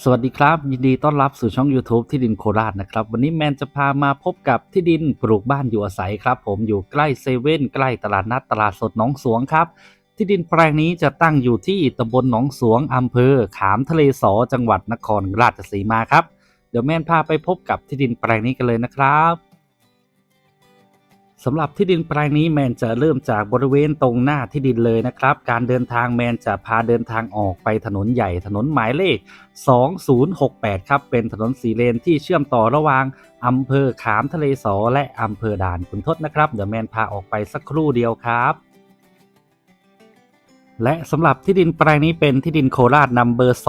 สวัสดีครับ ยินดีต้อนรับสู่ช่อง YouTube ที่ดินโคราชนะครับ วันนี้แมนจะพามาพบกับที่ดินปลูกบ้านอยู่อาศัยครับ ผมอยู่ใกล้เซเว่นใกล้ตลาดนัดตลาดสดหนองสวงครับ ที่ดินแปลงนี้จะตั้งอยู่ที่ตำบลหนองสวงอำเภอ ขามทะเลสอจังหวัดนครราชสีมาครับ เดี๋ยวแมนพาไปพบกับที่ดินแปลงนี้กันเลยนะครับ สำหรับที่ดินแปลงนี้แมนจะเริ่มจากบริเวณตรงหน้าที่ดินเลยนะครับ การเดินทางแมนจะพาเดินทางออกไปถนนใหญ่ถนนหมายเลข 2068 ครับ เป็นถนนสีเลนที่เชื่อมต่อระหว่างอำเภอขามทะเลสอและอำเภอด่านขุนทดนะครับ เดี๋ยวแมนพาออกไปสักครู่เดียวครับ และสำหรับที่ดินแปลงนี้เป็นที่ดินโคราชนัมเบอร์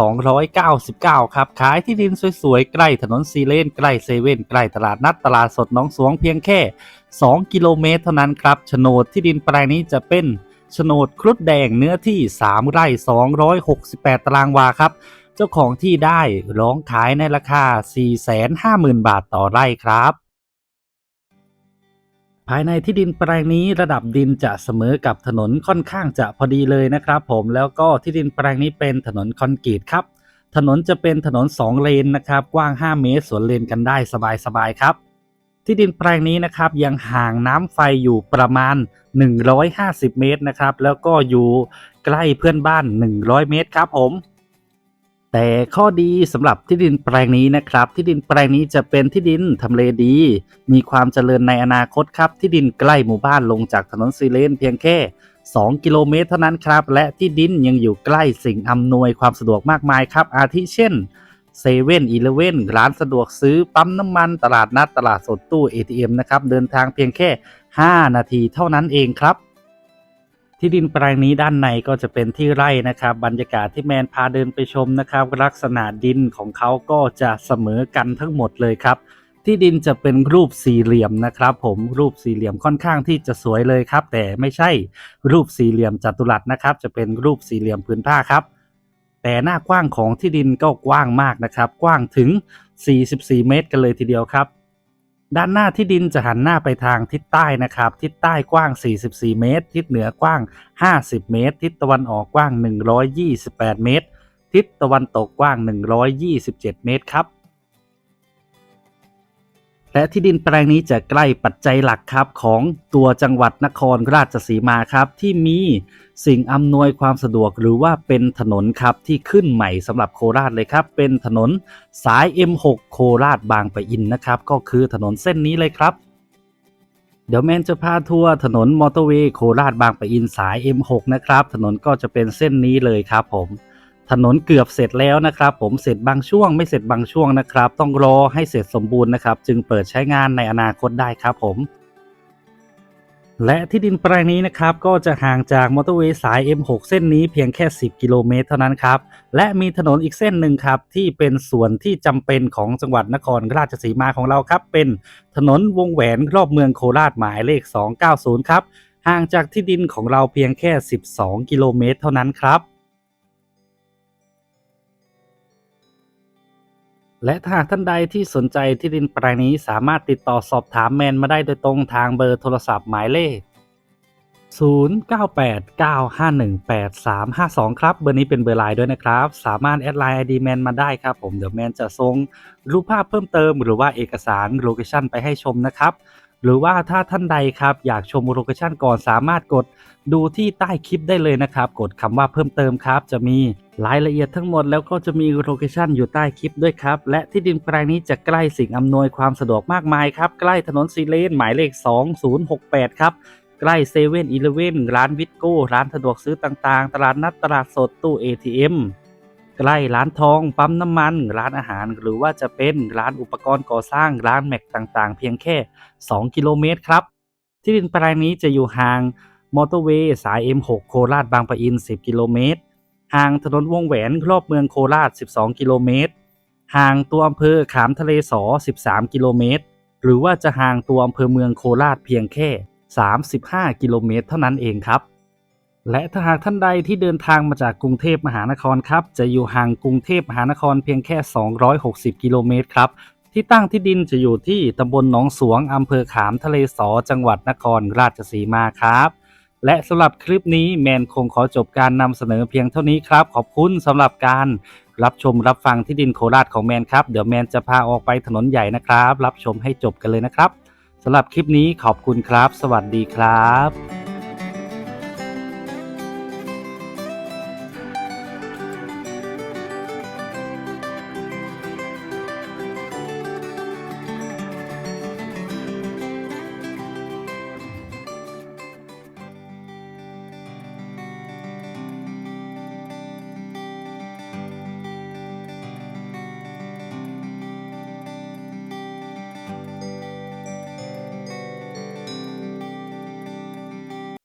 299 ครับ ขายที่ดินสวยๆ ใกล้ถนนซีเลน ใกล้เซเว่น ใกล้ตลาดนัดตลาดสดน้องสวงเพียงแค่ 2 กิโลเมตรเท่านั้นครับโฉนดที่ดินแปลงนี้จะเป็นโฉนดครุฑแดงเนื้อที่ 3 ไร่ 268 ตารางวาครับ เจ้าของที่ได้ร้องขายในราคา 450,000 บาทต่อไร่ครับ ภายในที่ดินแปลงนี้ระดับดินจะเสมอกับถนนค่อนข้างจะพอดีเลยนะครับ ผมแล้วก็ที่ดินแปลงนี้เป็นถนนคอนกรีตครับ ถนนจะเป็นถนน 2 เลนนะครับ กว้าง 5 เมตรสวนเลนกันได้สบายๆครับ ที่ดินแปลงนี้นะครับยังห่างน้ำไฟอยู่ประมาณ 150 เมตรนะครับ แล้วก็อยู่ใกล้เพื่อนบ้าน 100 เมตรครับผม แต่ข้อดีสำหรับที่ดินแปลงนี้นะครับ ที่ดินแปลงนี้จะเป็นที่ดินทำเลดี มีความเจริญในอนาคตครับ ที่ดินใกล้หมู่บ้านลงจากถนนซีเลนเพียงแค่ 2 กิโลเมตรเท่านั้นครับ และที่ดินยังอยู่ใกล้สิ่งอำนวยความสะดวกมากมายครับ อาทิเช่นเซเว่นอีเลเว่นร้านสะดวกซื้อปั๊มน้ำมันตลาดนัดตลาดสดตู้ ATM นะครับ เดินทางเพียงแค่ 5 นาทีเท่านั้นเองครับ ที่ดินแปลงนี้ด้านในก็จะเป็นที่ไร่นะครับ บรรยากาศที่แมนพาเดินไปชมนะครับ ลักษณะดินของเขาก็จะเสมอกันทั้งหมดเลยครับ ที่ดินจะเป็นรูปสี่เหลี่ยมนะครับ ผมรูปสี่เหลี่ยมค่อนข้างที่จะสวยเลยครับ แต่ไม่ใช่รูปสี่เหลี่ยมจัตุรัสนะครับ จะเป็นรูปสี่เหลี่ยมพื้นผ้าครับ แต่หน้ากว้างของที่ดินก็กว้างมากนะครับ กว้างถึง 44 เมตร กันเลยทีเดียวครับ ด้านหน้าที่ดินจะหันหน้าไปทางทิศใต้นะครับ ทิศใต้กว้าง 44 เมตร ทิศเหนือกว้าง 50 เมตร ทิศตะวันออกกว้าง 128 เมตร ทิศตะวันตกกว้าง 127 เมตรครับ และที่ดินแปลงนี้จะใกล้ปัจจัยหลักครับของตัวจังหวัดนครราชสีมาครับ ที่มีสิ่งอำนวยความสะดวกหรือว่าเป็นถนนครับที่ขึ้นใหม่สำหรับโคราชเลยครับ เป็นถนนสาย M6 โคราชบางปะอินนะครับ ก็คือถนนเส้นนี้เลยครับ เดี๋ยวแมนจะพาทัวร์ถนนมอเตอร์เวย์โคราชบางปะอินสาย M6 นะครับ ถนนก็จะเป็นเส้นนี้เลยครับผม ถนนเกือบเสร็จแล้วนะครับ ผมเสร็จบางช่วงไม่เสร็จบางช่วงนะครับ ต้องรอให้เสร็จสมบูรณ์นะครับ จึงเปิดใช้งานในอนาคตได้ครับผม และที่ดินแปลงนี้นะครับก็จะห่างจากมอเตอร์เวย์สาย M6 เส้นนี้เพียงแค่ 10 กิโลเมตรเท่านั้นครับ และมีถนนอีกเส้นหนึ่งครับ ที่เป็นส่วนที่จำเป็นของจังหวัดนครราชสีมาของเราครับ เป็นถนนวงแหวนรอบเมืองโคราชหมายเลข 290 ครับห่างจากที่ดินของเราเพียงแค่ 12 กิโลเมตรเท่านั้นครับ และถ้าหากท่านใดที่สนใจที่ดินแปลงนี้สามารถติดต่อสอบถามแมนมาได้โดยตรงทางเบอร์โทรศัพท์หมายเลข 0989518352 ครับ เบอร์นี้เป็นเบอร์ไลน์ด้วยนะครับ สามารถแอดไลน์ ID แมนมาได้ครับผมเดี๋ยวแมนจะส่งรูปภาพเพิ่มเติม หรือว่าเอกสารโลเคชั่นไปให้ชมนะครับหรือว่าถ้าท่านใดครับอยากชมโลเคชั่นก่อนสามารถกดดูที่ใต้คลิปได้เลยนะครับ กดคำว่าเพิ่มเติมครับ จะมี รายละเอียดทั้งหมดแล้วก็จะมีโลเคชันอยู่ใต้คลิปด้วยครับ และที่ดินแปลงนี้จะใกล้สิ่งอำนวยความสะดวกมากมายครับ ใกล้ถนนซีเลนหมายเลข 2068 ครับ ใกล้เซเว่นอีเลเว่นร้านวิทโก้ ร้านสะดวกซื้อต่างๆ ตลาดนัดตลาดสดตู้ ATM ใกล้ร้านทอง ปั๊มน้ำมัน ร้านอาหาร หรือว่าจะเป็นร้านอุปกรณ์ก่อสร้างร้านแม็กต่างๆ เพียงแค่ 2 กิโลเมตรครับ ที่ดินแปลงนี้จะอยู่ห่างมอเตอร์เวย์สาย M6 โคราชบางปะอิน 10 กิโลเมตร ห่างถนนวงแหวนรอบเมืองโคราช 12 กิโลเมตร ห่างตัวอำเภอขามทะเลสอ 13 กิโลเมตร หรือว่าจะห่างตัวอำเภอเมืองโคราชเพียงแค่ 35 กิโลเมตรเท่านั้นเองครับ และถ้าหากท่านใดที่เดินทางมาจากกรุงเทพมหานครครับ จะอยู่ห่างกรุงเทพมหานครเพียงแค่ 260 กิโลเมตรครับ ที่ตั้งที่ดินจะอยู่ที่ตำบลหนองสวงอำเภอขามทะเลสอ จังหวัดนครราชสีมาครับ และสำหรับคลิปนี้แมนคงขอจบการนำเสนอเพียงเท่านี้ครับ ขอบคุณสำหรับการรับชมรับฟังที่ดินโคราชของแมนครับ เดี๋ยวแมนจะพาออกไปถนนใหญ่นะครับ รับชมให้จบกันเลยนะครับสำหรับคลิปนี้ขอบคุณครับ สวัสดีครับ